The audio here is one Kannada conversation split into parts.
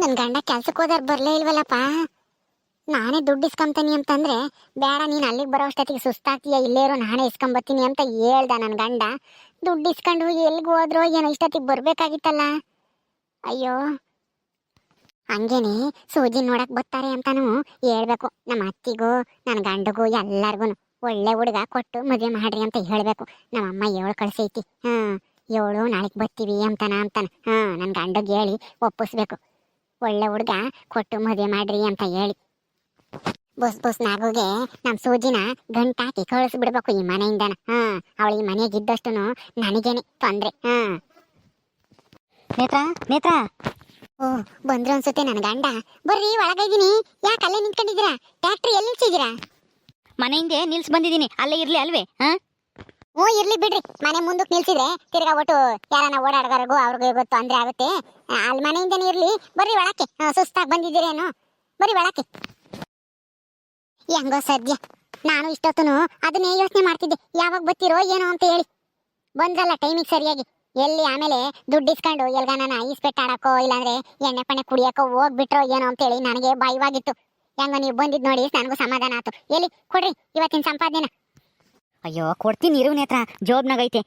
ನನ್ನ ಗಂಡ ಕೆಲ್ಸಕ್ಕೆ ಹೋದಾರ ಬರಲೇ ಇಲ್ವಲ್ಲಪ್ಪ. ನಾನೇ ದುಡ್ಡು ಇಸ್ಕೊಂತೀನಿ ಅಂತಂದ್ರೆ, ಬೇಡ, ನೀನು ಅಲ್ಲಿಗೆ ಬರೋ ಅಷ್ಟೊತ್ತಿಗೆ ಸುಸ್ತಾಗ್ತೀಯ, ಇಲ್ಲೇ ಇರೋ ನಾನೇ ಇಸ್ಕೊಂಬತ್ತೀನಿ ಅಂತ ಹೇಳ್ದ ನನ್ನ ಗಂಡ. ದುಡ್ಡು ಇಸ್ಕೊಂಡು ಎಲ್ಲಿಗೆ ಹೋದ್ರು ಏನೋ ಇಷ್ಟೊತ್ತಿಗೆ ಬರ್ಬೇಕಾಗಿತ್ತಲ್ಲ. ಅಯ್ಯೋ. ಹಂಗೇನೆ ಸೂಜಿ ನೋಡಕ್ ಬರ್ತಾರೆ ಅಂತಾನು ಹೇಳ್ಬೇಕು. ನಮ್ಮ ಅತ್ತಿಗೂ ನನ್ನ ಗಂಡಗೂ ಎಲ್ಲಾರ್ಗು ಒಳ್ಳೆ ಹುಡುಗ, ಕೊಟ್ಟು ಮದುವೆ ಮಾಡ್ರಿ ಅಂತ ಹೇಳ್ಬೇಕು. ನಮ್ಮಮ್ಮ ಏಳು ಕಳ್ಸೈತಿ. ಹಾ ಏಳು ನಾಳೆಗೆ ಬರ್ತೀವಿ ಅಂತಾನ ಅಂತಾನ. ಹಾ ನನ್ನ ಗಂಡಗೆ ಹೇಳಿ ಒಪ್ಪಿಸ್ಬೇಕು. ಒಳ್ಳೆ ಹುಡುಗ ಕೊಟ್ಟು ಮದುವೆ ಮಾಡ್ರಿ ಅಂತ ಹೇಳಿ. ಬಸ್ ಬಸ್ ನಾಗುಗೆ ನಮ್ಮ ಸೂಜಿನ ಗಂಟಾಕಿ ಕಳಿಸ್ಬಿಡ್ಬೇಕು ಈ ಮನೆಯಿಂದನ. ಹಾ ಅವಳು ಈ ಮನೆಗಿದ್ದಷ್ಟು ನನಗೇನೆ ತೊಂದ್ರೆ. ಹಾ. ನೇತ್ರ ನೇತ್ರ. ಓ ಬಂದ್ರು ಅನ್ಸುತ್ತೆ ನನ್ನ ಗಂಡ. ಬರ್ರಿ ಒಳಗಿದ್ದೀನಿ ಯಾಕೆ ಅಲ್ಲೇ ನಿಂತ್ಕೊಂಡಿದ್ದೀರಾ? ಟ್ಯಾಕ್ಟ್ರಿ ಎಲ್ಲಿ ನಿಲ್ಸಿದ್ದೀರಾ? ಮನೆಯಿಂದ ನಿಲ್ಸ್ ಬಂದಿದ್ದೀನಿ. ಅಲ್ಲೇ ಇರ್ಲಿ ಅಲ್ವೇ? ಹಾ? ಹ್ಞೂ, ಇರ್ಲಿ ಬಿಡ್ರಿ. ಮನೆ ಮುಂದಕ್ಕೆ ನಿಲ್ಸಿದ್ರೆ ತಿರ್ಗಾ ಒಟ್ಟು ಯಾರನ್ನ ಓಡಾಡಗಾರಿಗೂ ಅವ್ರಿಗೂ ಗೊತ್ತು ತೊಂದರೆ ಆಗುತ್ತೆ. ಅಲ್ಲಿ ಮನೆಯಿಂದನೇ ಇರ್ಲಿ. ಬರ್ರಿ ಒಳಕ್ಕೆ. ಸುಸ್ತಾಗಿ ಬಂದಿದ್ದೀರೇನು. ಬರ್ರಿ ಒಳಕ್ಕೆ. ಹೆಂಗೋ ಸದ್ಯ ನಾನು ಇಷ್ಟೊತ್ತೂ ಅದನ್ನೇ ಯೋಚನೆ ಮಾಡ್ತಿದ್ದೆ. ಯಾವಾಗ ಬತ್ತಿರೋ ಏನೋ ಅಂತ ಹೇಳಿ. ಬಂದ್ರಲ್ಲ ಟೈಮಿಗೆ ಸರಿಯಾಗಿ. ಎಲ್ಲಿ ಆಮೇಲೆ ದುಡ್ಡು ಇಸ್ಕೊಂಡು ಎಲ್ಗಾನ ಈಸ್ಪೆಟ್ ಆಡಕ್ಕೋ, ಇಲ್ಲಾಂದ್ರೆ ಎಣ್ಣೆ ಪಣ್ಣೆ ಕುಡಿಯಕ್ಕೋ ಹೋಗ್ಬಿಟ್ರೋ ಏನೋ ಅಂತೇಳಿ ನನಗೆ ಭಯವಾಗಿತ್ತು ಹೆಂಗೋ ನೀವು ಬಂದಿದ್ದು ನೋಡಿ, ನನಗೂ ಸಮಾಧಾನ ಆಯ್ತು ಎಲ್ಲಿ? ಕೊಡ್ರಿ, ಇವತ್ತಿನ ಸಂಪಾದನೆ ಅಯ್ಯೋ ಕೊಡ್ತೀನಿ ಇರು ನೇತ್ರ ಜೋಬ್ನಾಗೈತೆ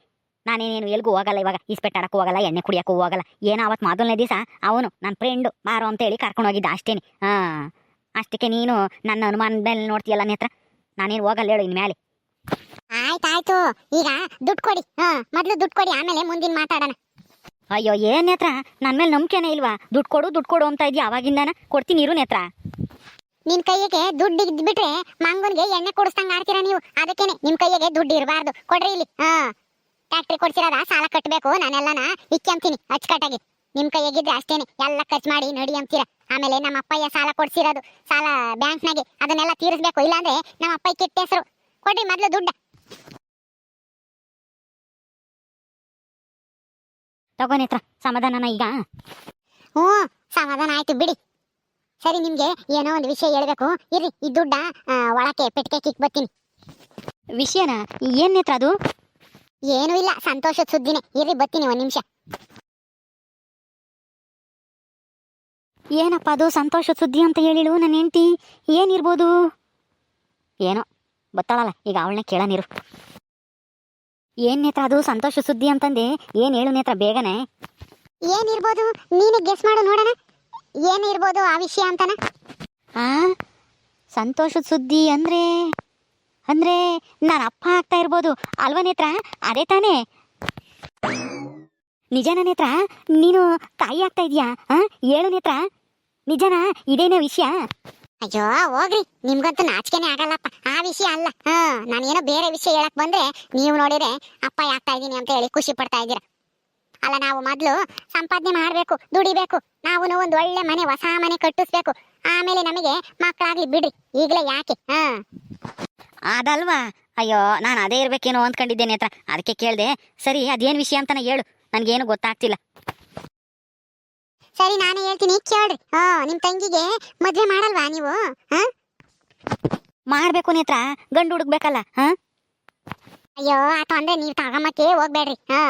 ನಾನೇನೇನು ಎಲ್ಗೂ ಹೋಗಲ್ಲ ಇವಾಗ. ಇಸ್ಪೆಟ್ ಆಡಕ್ಕೂ ಹೋಗಲ್ಲ ಎಣ್ಣೆ ಕುಡಿಯಕ್ಕೂ ಹೋಗಲ್ಲ. ಏನೋ ಅವತ್ತು ಮೊದಲನೇ ದಿವಸ ಅವನು ನನ್ನ ಫ್ರೆಂಡು ಅಂತ ಅಂತೇಳಿ ಕರ್ಕೊಂಡು ಹೋಗಿದ್ದ ಅಷ್ಟೇನೆ. ಹಾಂ ಅಷ್ಟಕ್ಕೆ ನೀನು ನನ್ನ ಅನುಮಾನದ ಮೇಲೆ ನೋಡ್ತೀಯಲ್ಲ ನೇತ್ರ ನಾನೇನು ಹೋಗಲ್ಲ ಹೇಳು ಇನ್ಮೇಲೆ ಆಯ್ತಾಯ್ತು ಈಗ ದುಡ್ಡು ಕೊಡಿ. ಹಾ ಮೊದಲು ದುಡ್ಡು ಕೊಡಿ ಆಮೇಲೆ ಮುಂದಿನ ಮಾತಾಡೋಣ. ಅಯ್ಯೋ ಏನ್ ನೇತ್ರ ನನ್ನ ಮೇಲೆ ನಂಬಿಕೆನೇ ಇಲ್ವಾ? ದುಡ್ಡು ಕೊಡು ದುಡ್ಡು ಕೊಡು ಅಂತ ಇದೆಯಾ ಅವಾಗಿಂದಾನ? ಕೊಡ್ತೀನಿ ಇರು ನೇತ್ರ ನಿನ್ ಕೈಗೆ ದುಡ್ಡು ಇದ್ಬಿಟ್ರೆ ಮಂಗನ್ಗೆ ಎಣ್ಣೆ ಕೊಡಿಸ್ದಂಗ ಆಡ್ತೀರಾ ನೀವು? ಅದಕ್ಕೇನೆ ನಿಮ್ ಕೈಗೆ ದುಡ್ಡು ಇರಬಾರ್ದು. ಕೊಡ್ರಿ ಇಲ್ಲಿ. ಹಾ. ಟ್ಯಾಕ್ಟ್ರಿ ಕೊಡ್ಸಿರೋದ? ಸಾಲ ಕಟ್ಟಬೇಕು ನಾನೆಲ್ಲನ? ಇಕ್ಕಂತೀನಿ ಅಚ್ಚುಕಟ್ಟಾಗಿ. ನಿಮ್ ಕೈಯಾಗಿದ್ರೆ ಅಷ್ಟೇನೆ. ಎಲ್ಲ ಖರ್ಚು ಮಾಡಿ ನಡಿ ಅಂತೀರ. ಆಮೇಲೆ ನಮ್ಮ ಅಪ್ಪಯ್ಯ ಸಾಲ ಕೊಡ್ಸಿರೋದು. ಸಾಲ ಬ್ಯಾಂಕ್ನಾಗೆ. ಅದನ್ನೆಲ್ಲ ತೀರಿಸ್ಬೇಕು. ಇಲ್ಲಾಂದ್ರೆ ನಮ್ಮ ಅಪ್ಪ ಕೆಟ್ಟ ಹೆಸರು. ಕೊಡ್ರಿ ಮೊದ್ಲು ದುಡ್ಡ. ತಗೋ ನೇತ್ರ. ಸಮಾಧಾನನ ಈಗ. ಹ್ಞೂ ಸಮಾಧಾನ ಆಯ್ತು. ಬಿಡಿ. ಸರಿ ನಿಮ್ಗೆ ಏನೋ ಒಂದು ವಿಷಯ ಹೇಳ್ಬೇಕು. ಇರ್ರಿ ಈ ದುಡ್ಡ ಒಳಕ್ಕೆ ಪೆಟ್ಟಿಗೆ ಕಿಕ್ ಬರ್ತೀನಿ. ವಿಷಯನ? ಏನ್ ನೇತ್ರ ಅದು? ಏನೂ ಇಲ್ಲ ಸಂತೋಷದ ಸುದ್ದಿನೇ. ಇರ್ರಿ ಬರ್ತೀನಿ ಒಂದ್ ನಿಮಿಷ. ಏನಪ್ಪ ಅದು ಸಂತೋಷ ಸುದ್ದಿ ಅಂತ ಹೇಳಿಳು ನನ್ನ ಹೆಂಡತಿ? ಏನಿರ್ಬೋದು? ಏನೋ ಬತ್ತಾಳಲ್ಲ ಈಗ ಅವಳನ್ನ ಕೇಳನಿರು ಏನ್ ನೇತ್ರ ಅದು ಸಂತೋಷ ಸುದ್ದಿ ಅಂತಂದೆ? ಏನ್ ಹೇಳು ನೇತ್ರ ಬೇಗನೆ? ಏನಿರ್ಬೋದು ನೀನೇ ಗೆಸ್ ಮಾಡು ನೋಡೋಣ. ಏನಿರ್ಬೋದು ಆ ವಿಷಯ ಅಂತನ? ಆ? ಸಂತೋಷದ ಸುದ್ದಿ ಅಂದ್ರೆ? ಅಂದ್ರೆ ನಾನು ಅಪ್ಪ ಆಗ್ತಾ ಇರ್ಬೋದು. ಅಲ್ವಾ ನೇತ್ರ? ಅದೇ ತಾನೇ. ನಿಜನ ನೇತ್ರ? ನೀನು ತಾಯಿ ಆಗ್ತಾ ಇದೀಯಾ? ಆ? ಹೇಳು ನೇತ್ರ. ನಿಜನ? ಇದೇನೇ ವಿಷಯ? ಅಯ್ಯೋ, ಹೋಗ್ರಿ. ನಿಮ್ಗಂತೂ ನಾಚಿಕೆನೆ ಆಗಲ್ಲಪ್ಪ. ಆ ವಿಷಯ ಅಲ್ಲ. ಹಾ, ನಾನೇನೋ ಬೇರೆ ವಿಷಯ ಹೇಳಕ್ ಬಂದ್ರೆ ನೀವು ನೋಡಿದ್ರೆ ಅಪ್ಪ ಯಾಕ್ತಾ ಇದೀನಿ ಅಂತ ಹೇಳಿ ಖುಷಿ ಪಡ್ತಾ ಇದ್ದೀರಾ. ಅಲ್ಲ ನಾವು ಮೊದಲು ಸಂಪಾದನೆ ಮಾಡಬೇಕು ದುಡಿಬೇಕು. ನಾವು ಒಂದು ಒಳ್ಳೆ ಮನೆ ಹೊಸ ಮನೆ ಕಟ್ಟಿಸ್ಬೇಕು. ಆಮೇಲೆ ನಮಗೆ ಮಕ್ಕಳಾಗ್ಲಿ ಬಿಡ್ರಿ ಈಗಲೇ ಯಾಕೆ? ಹಾ. ಅದಲ್ವಾ? ಅಯ್ಯೋ ನಾನು ಅದೇ ಇರಬೇಕೇನೋ ಅಂದ್ಕೊಂಡಿದ್ದೇನೆ ಹತ್ರ. ಅದಕ್ಕೆ ಕೇಳಿದೆ ಸರಿ ಅದೇನು ವಿಷಯ ಅಂತಾನೆ ಹೇಳು. ನನಗೇನು ಗೊತ್ತಾಗ್ತಿಲ್ಲ. ಸರಿ ನಾನು ಹೇಳ್ತೀನಿ. ಕೇಳ್ರಿ. ಹಾ ನಿಮ್ಮ ತಂಗಿಗೆ ಮದುವೆ ಮಾಡಲ್ವಾ ನೀವು? ಹಾ? ಮಾಡಬೇಕು ನೇತ್ರ. ಗಂಡು ಹುಡುಕ್ಬೇಕಲ್ಲ ಹಾ? ಅಯ್ಯೋ ಆತ ಅಂದ್ರೆ ನೀವು ತಗೊಂಬಕ್ಕೆ ಹೋಗ್ಬೇಡ್ರಿ. ಹಾ.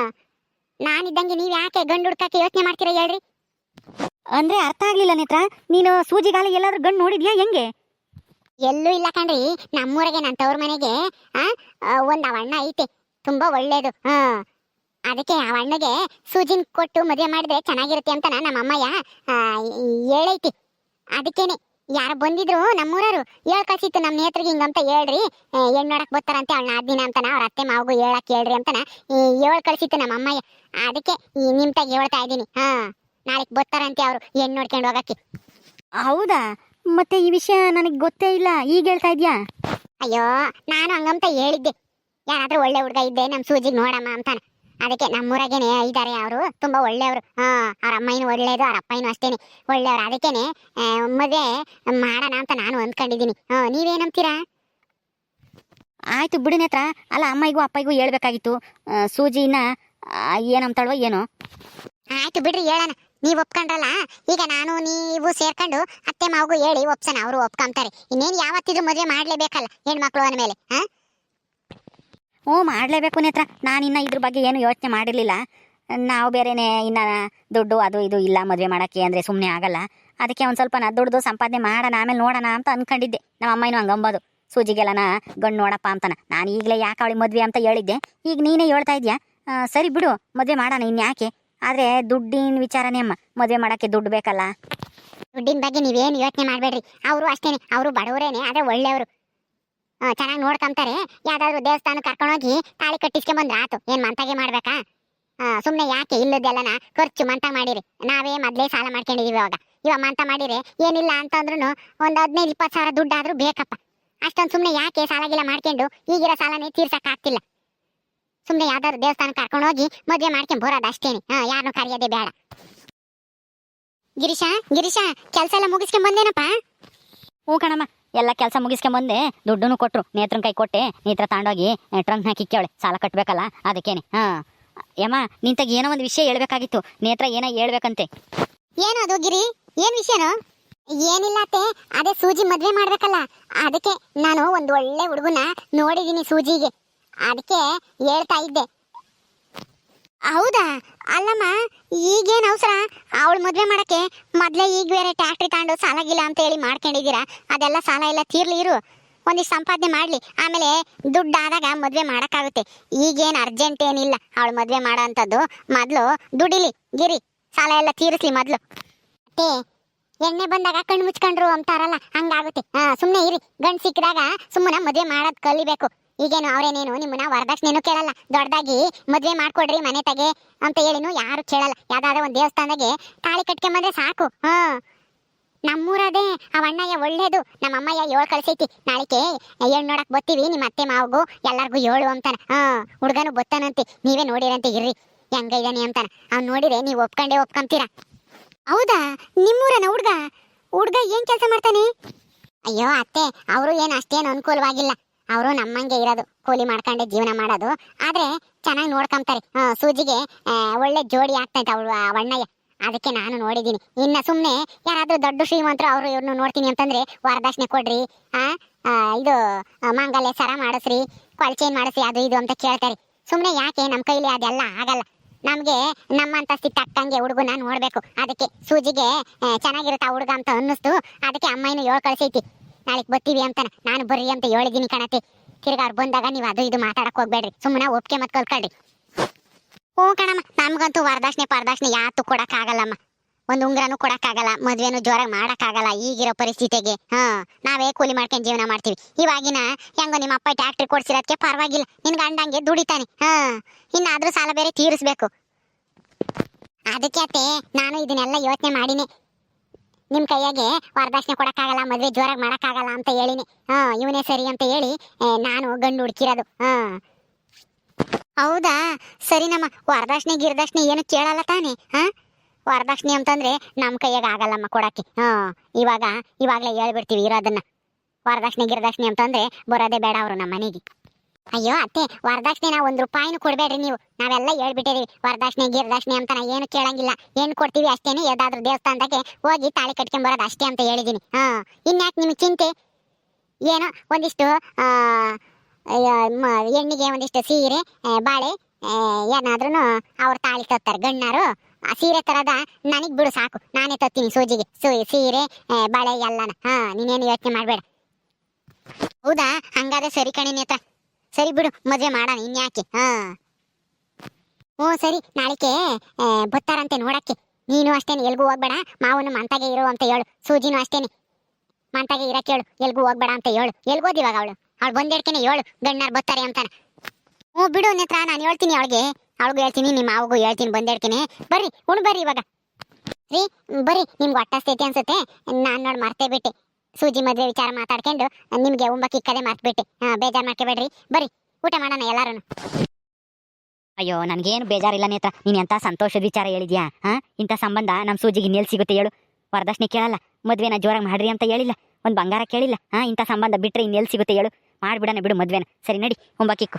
ನಾನಿದ್ದಂಗೆ ನೀವ್ ಯಾಕೆ ಗಂಡು ಹುಡ್ಕಕ್ಕೆ ಯೋಚನೆ ಮಾಡ್ತೀರಾ ಹೇಳ್ರಿ. ಅಂದ್ರೆ ಅರ್ಥ ಆಗ್ಲಿಲ್ಲ ನೇತ್ರ ನೀನು ಸೂಜಿಗಾಲ ಎಲ್ಲಾದ್ರೂ ಗಂಡು ನೋಡಿದ್ಯಾ ಹೆಂಗೆ? ಎಲ್ಲೂ ಇಲ್ಲ ಕಣ್ರಿ ನಮ್ಮೂರಿಗೆ ನನ್ನ ತವ್ರ ಮನೆಗೆ ಒಂದ್ ಅವಣ್ಣ ಐತೆ ತುಂಬಾ ಒಳ್ಳೇದು ಹಾ. ಅದಕ್ಕೆ ಆ ಅಣ್ಣಗೆ ಸೂಜಿನ್ ಕೊಟ್ಟು ಮದುವೆ ಮಾಡಿದ್ರೆ ಚೆನ್ನಾಗಿರುತ್ತೆ ಅಂತ ನಮ್ಮ ಅಮ್ಮಯ್ಯ ಹೇಳೈತಿ. ಅದಕ್ಕೇನೆ ಯಾರು ಬಂದಿದ್ರು ನಮ್ಮೂರರು ಹೇಳ್ ಕಳ್ಸಿತ್ತು ನಮ್ಮ ನೇತ್ರಿಗೆ ಹಿಂಗಂತ ಹೇಳ್ರಿ. ಹೆಣ್ಣು ನೋಡಕ್ ಬರ್ತಾರಂತೆ ಅವಳ ದಿನ ಅಂತಾನ ಅವ್ರ ಅತ್ತೆ ಮಾವಗೂ ಹೇಳಕ್ ಹೇಳ್ರಿ ಅಂತಾನ. ಹೇಳ್ ಕಳ್ಸಿತ್ತು ನಮ್ಮ ಅಮ್ಮಯ್ಯ. ಅದಕ್ಕೆ ಈ ನಿಮ್ ತಾಗ ಹೇಳ್ತಾ ಇದ್ದೀನಿ. ಹಾ ನಾಳೆಗ್ ಬರ್ತಾರಂತೆ ಅವ್ರು ಹೆಣ್ಣು ನೋಡ್ಕೊಂಡು ಹೋಗಕ್ಕೆ. ಹೌದಾ? ಮತ್ತೆ ಈ ವಿಷಯ ನನಗೆ ಗೊತ್ತೇ ಇಲ್ಲ. ಈಗ ಹೇಳ್ತಾ ಇದ್ಯಾ? ಅಯ್ಯೋ ನಾನು ಹಂಗಂತ ಹೇಳಿದ್ದೆ. ಯಾರಾದ್ರೂ ಒಳ್ಳೆ ಹುಡುಗ ಇದ್ದೆ ನಮ್ ಸೂಜಿಗೆ ನೋಡಮ್ಮ ಅಂತಾನ. ಅದಕ್ಕೆ ನಮ್ಮೂರಾಗೇನೆ ಇದ್ದಾರೆ ಅವರು ತುಂಬಾ ಒಳ್ಳೆಯವರು. ಹಾ ಅವ್ರ ಅಮ್ಮಯ್ಯನು ಒಳ್ಳೇದು ಅವ್ರ ಅಪ್ಪಯ್ಯನು ಅಷ್ಟೇನೆ ಒಳ್ಳೆಯವರು. ಅದಕ್ಕೇನೆ ಮದುವೆ ಮಾಡೋಣ ಅಂತ ನಾನು ಅಂದ್ಕೊಂಡಿದ್ದೀನಿ. ಹಾಂ ನೀವೇನಂತೀರಾ? ಆಯ್ತು ಬಿಡು ನೇತ್ರ. ಅಲ್ಲ ಅಮ್ಮಯ್ಯಗೂ ಅಪ್ಪಯ್ಯಗೂ ಹೇಳ್ಬೇಕಾಗಿತ್ತು. ಸೂಜಿನ ಏನಂತಾಳೋ ಏನೋ. ಆಯ್ತು ಬಿಡ್ರಿ ಹೇಳೋಣ. ನೀವು ಒಪ್ಕೊಂಡ್ರಲ್ಲ? ಈಗ ನಾನು ನೀವು ಸೇರ್ಕೊಂಡು ಅತ್ತೆ ಮಾವಗೂ ಹೇಳಿ ಒಪ್ಸೋಣ. ಅವರು ಒಪ್ಕೊಂತಾರೆ. ಇನ್ನೇನು ಯಾವತ್ತಿದ್ರು ಮದುವೆ ಮಾಡಲೇಬೇಕಲ್ಲ ಹೆಣ್ಮಕ್ಳು ಅಂದ್ಮೇಲೆ ಹಾ? ಹ್ಞೂ, ಮಾಡಲೇಬೇಕು ನೇತ್ರ ಇನ್ನ ಇದ್ರ ಬಗ್ಗೆ ಏನು ಯೋಚನೆ ಮಾಡಿರಲಿಲ್ಲ. ನಾವು ಬೇರೆನೆ ಇನ್ನ ದುಡ್ಡು ಅದು ಇದು ಇಲ್ಲ ಮದುವೆ ಮಾಡೋಕ್ಕೆ ಅಂದರೆ ಸುಮ್ಮನೆ ಆಗಲ್ಲ. ಅದಕ್ಕೆ ಒಂದು ಸ್ವಲ್ಪ ನಾ ದುಡ್ದು ಸಂಪಾದನೆ ಮಾಡೋಣ, ಆಮೇಲೆ ನೋಡೋಣ ಅಂತ ಅನ್ಕೊಂಡಿದ್ದೆ. ನಮ್ಮ ಅಮ್ಮನೂ ಹಂಗಂಬೋದು ಸೂಜಿಗೆಲ್ಲನ ಗಂಡು ನೋಡಪ್ಪ ಅಂತಾನೆ. ನಾನು ಈಗಲೇ ಯಾಕೆ ಅವಳಿಗೆ ಮದುವೆ ಅಂತ ಹೇಳಿದ್ದೆ. ಈಗ ನೀನೇ ಹೇಳ್ತಾ ಇದೆಯಾ? ಸರಿ ಬಿಡು, ಮದುವೆ ಮಾಡೋಣ ಇನ್ಯಾಕೆ ಆದರೆ ದುಡ್ಡಿನ ವಿಚಾರನೇ ಅಮ್ಮ. ಮದುವೆ ಮಾಡೋಕ್ಕೆ ದುಡ್ಡು ಬೇಕಲ್ಲ. ದುಡ್ಡಿನ ಬಗ್ಗೆ ನೀವೇನು ಯೋಚನೆ ಮಾಡಬೇಡ್ರಿ. ಅವರು ಅಷ್ಟೇನೆ. ಅವರು ಬಡವರೇನೆ, ಆದರೆ ಒಳ್ಳೆಯವರು. ಚೆನ್ನಾಗಿ ನೋಡ್ಕೊಂತಾರೆ ಯಾವ್ದಾದ್ರು ದೇವಸ್ಥಾನ ಕರ್ಕೊಂಡೋಗಿ ತಾಳಿ ಕಟ್ಟಿಸ್ಕೊಂಡ್ ಆತು. ಏನ್ ಮಂತಾಗೆ ಮಾಡ್ಬೇಕಾ? ಸುಮ್ಮನೆ ಯಾಕೆ ಇಲ್ಲದೆಲ್ಲನ ಖರ್ಚು ಮಂತ ಮಾಡಿರಿ. ನಾವೇ ಮೊದಲೇ ಸಾಲ ಮಾಡ್ಕೊಂಡಿದೀವಿ ಅವಾಗ ಇವಾಗ ಮಂತ ಮಾಡಿರಿ ಏನಿಲ್ಲ ಅಂತಂದ್ರೂ ಒಂದ್ ಹದಿನೈದು ಇಪ್ಪತ್ತು ಸಾವಿರ ದುಡ್ಡಾದ್ರೂ ಬೇಕಪ್ಪ. ಅಷ್ಟೊಂದು ಸುಮ್ಮನೆ ಯಾಕೆ ಸಾಲ ಗಿಲ ಮಾಡ್ಕೊಂಡು ಈಗಿರೋ ಸಾಲನೇ ತೀರ್ಸಕ್ ಆಗ್ತಿಲ್ಲ ಸುಮ್ಮನೆ ಯಾವ್ದಾದ್ರು ದೇವಸ್ಥಾನ ಕರ್ಕೊಂಡೋಗಿ ಮದುವೆ ಮಾಡ್ಕೊಂಡ್ ಬರೋದು ಅಷ್ಟೇನೆ. ಹಾ ಯಾರನ್ನು ಕರೆಯೋದೇ ಬೇಡ. ಗಿರೀಶ ಗಿರೀಶ, ಕೆಲಸ ಎಲ್ಲ ಮುಗಿಸ್ಕೊಂಡ್ ಬಂದೇನಪ್ಪ? ಹ್ಞೂ ಎಲ್ಲ ಕೆಲಸ ಮುಗಿಸ್ಕೊಂಬಂದೆ ದುಡ್ಡನ್ನು ಕೊಟ್ರು. ನೇತ್ರನ ಕೈ ಕೊಟ್ಟೆ. ನೇತ್ರ ತಾಂಡೋಗಿ ಟ್ರಂಕ್ ಹಾಕಿ ಕೇಳಿ ಸಾಲ ಕಟ್ಟಬೇಕಲ್ಲ ಅದಕ್ಕೇನೆ. ಹಾ. ಯಮ್ಮ, ನಿಂತಾಗ ಏನೋ ಒಂದು ವಿಷಯ ಹೇಳ್ಬೇಕಾಗಿತ್ತು. ನೇತ್ರ ಏನೋ ಹೇಳ್ಬೇಕಂತೆ? ಏನದು ಗಿರಿ? ಏನ್ ವಿಷಯನು? ಏನಿಲ್ಲ ಅತ್ತೆ. ಅದೇ ಸೂಜಿ ಮದ್ವೆ ಮಾಡ್ಬೇಕಲ್ಲ. ಅದಕ್ಕೆ ನಾನು ಒಂದು ಒಳ್ಳೆ ಹುಡುಗನ ನೋಡಿದೀನಿ ಸೂಜಿಗೆ. ಅದಕ್ಕೆ ಹೇಳ್ತಾ ಇದ್ದೆ. ಹೌದಾ? ಅಲ್ಲಮ್ಮ, ಈಗೇನು ಅವಸರ? ಅವಳು ಮದುವೆ ಮಾಡೋಕ್ಕೆ ಮೊದಲೇ ಈಗ ಬೇರೆ ಟ್ಯಾಕ್ಟ್ರಿ ತಗೊಂಡು ಸಾಲಾಗಿಲ್ಲ ಅಂತ ಹೇಳಿ ಮಾಡ್ಕೊಂಡಿದ್ದೀರಾ? ಅದೆಲ್ಲ ಸಾಲ ಎಲ್ಲ ತೀರ್ಲಿ ಇರು. ಒಂದಿಷ್ಟು ಸಂಪಾದನೆ ಮಾಡ್ಲಿ. ಆಮೇಲೆ ದುಡ್ಡಾದಾಗ ಮದ್ವೆ ಮಾಡಕ್ಕಾಗುತ್ತೆ. ಈಗೇನು ಅರ್ಜೆಂಟ್ ಏನಿಲ್ಲ. ಅವಳು ಮದುವೆ ಮಾಡೋ ಅಂಥದ್ದು ಮೊದಲು ದುಡಿಲಿ, ಗಿರಿ. ಸಾಲ ಎಲ್ಲ ತೀರಿಸ್ಲಿ ಮೊದಲು. ಅತ್ತೆ, ಎಣ್ಣೆ ಬಂದಾಗ ಕಣ್ಣು ಮುಚ್ಕೊಂಡ್ರು ಅಂತಾರಲ್ಲ, ಹಂಗಾಗುತ್ತೆ. ಹಾಂ ಸುಮ್ಮನೆ ಇರಿ. ಗಂಡು ಸಿಕ್ಕಿದಾಗ ಸುಮ್ಮನೆ ಮದುವೆ ಮಾಡೋದು ಕಲಿಬೇಕು. ಈಗೇನು ಅವ್ರೇನೇನು ನಿಮ್ಮನ್ನ ವರದಕ್ಷಿಣೆನೂ ಕೇಳಲ್ಲ. ದೊಡ್ಡದಾಗಿ ಮದುವೆ ಮಾಡ್ಕೊಡ್ರಿ ಮನೆ ತಗೆ ಅಂತ ಹೇಳಿನು ಯಾರು ಕೇಳಲ್ಲ. ಯಾವ್ದಾದ್ರು ಒಂದು ದೇವಸ್ಥಾನದಾಗೆ ತಾಳಿ ಕಟ್ಕೊಂಬಂದ್ರೆ ಸಾಕು. ಹಾ. ನಮ್ಮೂರದೇ ಆ ಅಣ್ಣಯ್ಯ ಒಳ್ಳೇದು. ನಮ್ಮ ಅಮ್ಮಯ್ಯ ಏಳು ಕಳ್ಸೈತಿ. ನಾಳಿಕೆ ಏಳು ನೋಡಕ್ ಬತ್ತೀವಿ. ನಿಮ್ಮ ಅತ್ತೆ ಮಾವಗೂ ಎಲ್ಲಾರ್ಗೂ ಏಳು ಅಂತಾನೆ. ಹಾ. ಹುಡುಗನು ಬತ್ತಾನಂತೆ. ನೀವೇ ನೋಡಿರಂತೆ ಇರ್ರಿ. ಹೆಂಗ ಇದ್ದಾನೆ ಅಂತಾನ. ಅವ್ನು ನೋಡಿದ್ರೆ ನೀವು ಒಪ್ಕೊಂಡೇ ಒಪ್ಕೊಂತೀರ ಹೌದಾ? ನಿಮ್ಮೂರನ ಹುಡ್ಗ? ಹುಡ್ಗ ಏನ್ ಕೆಲಸ ಮಾಡ್ತಾನೆ? ಅಯ್ಯೋ ಅತ್ತೆ, ಅವರು ಏನು ಅಷ್ಟೇನು ಅನುಕೂಲವಾಗಿಲ್ಲ. ಅವರು ನಮ್ಮಂಗೆ ಇರೋದು, ಕೂಲಿ ಮಾಡ್ಕೊಂಡೆ ಜೀವನ ಮಾಡೋದು. ಆದ್ರೆ ಚೆನ್ನಾಗಿ ನೋಡ್ಕೊಂತಾರೆ. ಸೂಜಿಗೆ ಒಳ್ಳೆ ಜೋಡಿ ಆಗ್ತೈತೆ ಅವಳು, ಆ, ವಣ್ಣಯ್ಯ. ಅದಕ್ಕೆ ನಾನು ನೋಡಿದ್ದೀನಿ. ಇನ್ನ ಸುಮ್ಮನೆ ಯಾರಾದರೂ ದೊಡ್ಡ ಶ್ರೀಮಂತರು ಅವರು ಇವ್ರನ್ನ ನೋಡ್ತೀನಿ ಅಂತಂದ್ರೆ ವರದಕ್ಷಿಣೆ ಕೊಡ್ರಿ ಇದು ಮಾಂಗಲ್ಯ ಸರ ಮಾಡಿಸ್ರಿ ಕೊಳಚೇನ್ ಮಾಡಿಸ್ರಿ, ಅದು ಇದು ಅಂತ ಕೇಳ್ತಾರೆ. ಸುಮ್ಮನೆ ಯಾಕೆ ನಮ್ಮ ಕೈಲಿ ಅದೆಲ್ಲ ಆಗಲ್ಲ. ನಮಗೆ ನಮ್ಮ ಸ್ಥಿತಿ ತಕ್ಕಂಗೆ ಹುಡುಗನ ನೋಡಬೇಕು. ಅದಕ್ಕೆ ಸೂಜಿಗೆ ಚೆನ್ನಾಗಿರುತ್ತೆ ಆ ಹುಡುಗ ಅಂತ ಅನ್ನಿಸ್ತು. ಅದಕ್ಕೆ ಅಮ್ಮಯ್ಯನ ಏಳು ಕಳ್ಸೈತಿ. ನಾಳೆಗೆ ಬರ್ತೀವಿ ಅಂತ ನಾನು ಬರ್ರಿ ಅಂತ ಹೇಳಿದ್ದೀನಿ ಕಣತೆ. ತಿರ್ಗಾ ಅವ್ರು ಬಂದಾಗ ನೀವು ಅದು ಇದು ಮಾತಾಡಕ್ ಹೋಗ್ಬೇಡ್ರಿ. ಸುಮ್ಮನೆ ಒಪ್ಕೆ ಮತ್ ಕಲ್ಕಳ್ರಿ ಹ್ಞೂ ಕಣಮ್ಮ, ನಮ್ಗಂತೂ ವರದಕ್ಷಿಣೆ ಪರದಕ್ಷಿಣೆ ಯಾತು ಕೊಡಕ್ಕಾಗಲ್ಲಮ್ಮ. ಒಂದು ಉಂಗ್ರನೂ ಕೊಡಕ್ಕಾಗಲ್ಲ, ಮದ್ವೆನೂ ಜೋರಾಗಿ ಮಾಡೋಕ್ಕಾಗಲ್ಲ ಈಗಿರೋ ಪರಿಸ್ಥಿತಿಗೆ. ಹಾ, ನಾವೇ ಕೂಲಿ ಮಾಡ್ಕೊಂಡು ಜೀವನ ಮಾಡ್ತೀವಿ. ಇವಾಗಿನ ಹೆಂಗೋ ನಿಮ್ಮ ಅಪ್ಪ ಟ್ಯಾಕ್ಟ್ರಿ ಕೊಡ್ಸಿರೋದಕ್ಕೆ ಪರವಾಗಿಲ್ಲ. ನಿನ್ ಗಂಡಂಗೆ ದುಡಿತಾನೆ. ಹಾ, ಇನ್ನಾದ್ರೂ ಸಾಲ ಬೇರೆ ತೀರಿಸ್ಬೇಕು. ಅದಕ್ಕೆ ಅತ್ತೆ, ನಾನು ಇದನ್ನೆಲ್ಲ ಯೋಚನೆ ಮಾಡಿನಿ. ನಿಮ್ ಕೈಯಾಗೆ ವರದಕ್ಷಿಣೆ ಕೊಡಕ್ಕಾಗಲ್ಲ, ಮದುವೆ ಜೋರಾಗಿ ಮಾಡೋಕ್ಕಾಗಲ್ಲ ಅಂತ ಹೇಳಿನಿ. ಹಾಂ, ಇವನೇ ಸರಿ ಅಂತ ಹೇಳಿ ನಾನು ಗಂಡು ಹುಡುಕಿರೋದು. ಹಾಂ. ಹೌದಾ? ಸರಿ ನಮ್ಮ ವರದಕ್ಷಿಣೆ ಗಿರದಕ್ಷಿಣೆ ಏನು ಕೇಳಲ್ಲ ತಾನೇ? ಹಾಂ? ವರದಕ್ಷಿಣೆ ಅಂತಂದ್ರೆ ನಮ್ಮ ಕೈಯಾಗ ಆಗಲ್ಲಮ್ಮ ಕೊಡೋಕ್ಕೆ. ಹಾಂ, ಇವಾಗ, ಇವಾಗಲೇ ಹೇಳ್ಬಿಡ್ತೀವಿ ಇರೋದನ್ನ. ವರದಕ್ಷಿಣೆ ಗಿರದಕ್ಷಿಣೆ ಅಂತಂದ್ರೆ ಬರೋದೇ ಬೇಡ ಅವರು ನಮ್ಮ ಮನೆಗೆ. ಅಯ್ಯೋ ಅತ್ತೆ, ವರದಕ್ಷಿಣೆ ನಾವು ಒಂದು ರೂಪಾಯಿನೂ ಕೊಡಬೇಡ್ರಿ ನೀವು. ನಾವೆಲ್ಲ ಹೇಳ್ಬಿಟ್ಟಿದೀವಿ, ವರದಕ್ಷಿಣೆ, ಗಿರದಕ್ಷಿಣೆ ಅಂತ ನಾ ಏನು ಕೇಳಂಗಿಲ್ಲ. ಏನು ಕೊಡ್ತೀವಿ ಅಷ್ಟೇನೆ, ಯಾವ್ದಾದ್ರು ದೇವಸ್ಥಾನದಾಗೆ ಹೋಗಿ ತಾಳಿ ಕಟ್ಕೊಂಬರೋದು ಅಷ್ಟೇ ಅಂತ ಹೇಳಿದ್ದೀನಿ ಹಾಂ, ಇನ್ಯಾಕೆ ನಿಮ್ಗೆ ಚಿಂತೆ? ಏನೋ ಒಂದಿಷ್ಟು ಹೆಣ್ಣಿಗೆ ಒಂದಿಷ್ಟು ಸೀರೆ ಬಾಳೆ ಏನಾದ್ರೂ ಅವ್ರು ತಾಳಿ ತೋತ್ತಾರೆ ಗಣ್ಣರು ಆ ಸೀರೆ ತರದ ನನಗೆ ಬಿಡು ಸಾಕು, ನಾನೇ ತತ್ತೀನಿ ಸೂಜಿಗೆ. ಸೂಜಿ ಸೀರೆ ಬಾಳೆ ಎಲ್ಲ ಎಲ್ಲನ. ಹಾ, ನೀನೇನು ಯೋಚನೆ ಮಾಡಬೇಡ. ಹೌದಾ? ಹಂಗಾದ್ರೆ ಸರಿ ಕಣಿ ಸರಿ ಬಿಡು ಮದುವೆ ಮಾಡೋಣ ಇನ್ಯಾಕೆ? ಹಾ. ಓ ಸರಿ. ನಾಳಿಕೆ ಆ, ಬತ್ತಾರಂತೆ ನೋಡಕ್ಕೆ. ನೀನು ಅಷ್ಟೇನೆ ಎಲ್ಗೂ ಹೋಗ್ಬೇಡ. ಮಾವನು ಮಂತಾಗೆ ಇರು ಅಂತ ಹೇಳು. ಸೂಜಿನೂ ಅಷ್ಟೇನೆ. ಮಂತಾಗೆ ಇರಕ್ಕೆ ಹೇಳು. ಎಲ್ಗೂ ಹೋಗ್ಬೇಡ ಅಂತ ಹೇಳು. ಎಲ್ಗೋದ್ ಇವಾಗ ಅವಳು? ಅವಳು ಬಂದಿಡ್ಕೇನೆ ಹೇಳು. ಗಣ್ಣಾರು ಬತ್ತಾರೆ ಅಂತಾನ. ಹ್ಞೂ ಬಿಡು ನೇತ್ರ ನಾನು ಹೇಳ್ತೀನಿ ಅವಳಿಗೆ. ಅವಳಿಗೂ ಹೇಳ್ತೀನಿ ನಿಮ್ಮ ಮಾವಗೂ ಹೇಳ್ತೀನಿ ಬಂದಿಡ್ಕೇನೆ. ಬರ್ರಿ ಉಣ್ ಬರ್ರಿ ಇವಾಗ. ರೀ ಬರ್ರಿ ನಿಮ್ಗೆ ಹೊಟ್ಟಸ್ತೈತಿ ಅನ್ಸುತ್ತೆ. ನಾನು ನೋಡಿ ಮರ್ತೇ ಬಿಟ್ಟೆ. ಸೂಜಿ ಮದುವೆ ವಿಚಾರ ಮಾತಾಡ್ಕೊಂಡು ನಿಮಗೆ ಉಂಬಕ್ಕೆ ಇಕ್ಕದೆ ಮರ್ತ್ಬಿಟ್ಟೆ ಹಾಂ, ಬೇಜಾರು ಮಾಡ್ಕೋಬೇಡ್ರಿ. ಬರ್ರಿ, ಊಟ ಮಾಡೋಣ ಎಲ್ಲಾರು ಅಯ್ಯೋ, ನನಗೇನು ಬೇಜಾರಿಲ್ಲ ನೇತ್ರ. ನೀನು ಎಂಥ ಸಂತೋಷದ ವಿಚಾರ ಹೇಳಿದ್ಯಾ? ಹಾ, ಇಂಥ ಸಂಬಂಧ ನಮ್ಮ ಸೂಜಿಗೆ ಇನ್ನೆಲ್ಲಿ ಸಿಗುತ್ತೆ ಹೇಳು. ವರದಕ್ಷಿಣೆ ಕೇಳಲ್ಲ. ಮದ್ವೆನ ಜೋರಾಗಿ ಮಾಡ್ರಿ ಅಂತ ಹೇಳಿಲ್ಲ. ಒಂದು ಬಂಗಾರ ಕೇಳಿಲ್ಲ. ಹಾ, ಇಂಥ ಸಂಬಂಧ ಬಿಟ್ರೆ ಇನ್ನೆಲ್ಲಿ ಸಿಗುತ್ತೆ ಹೇಳು. ಮಾಡಿಬಿಡೋಣ ಬಿಡು ಮದ್ವೆನ. ಸರಿ, ನಡಿ ಒಂಬಕ್ಕಿಕ್ಕು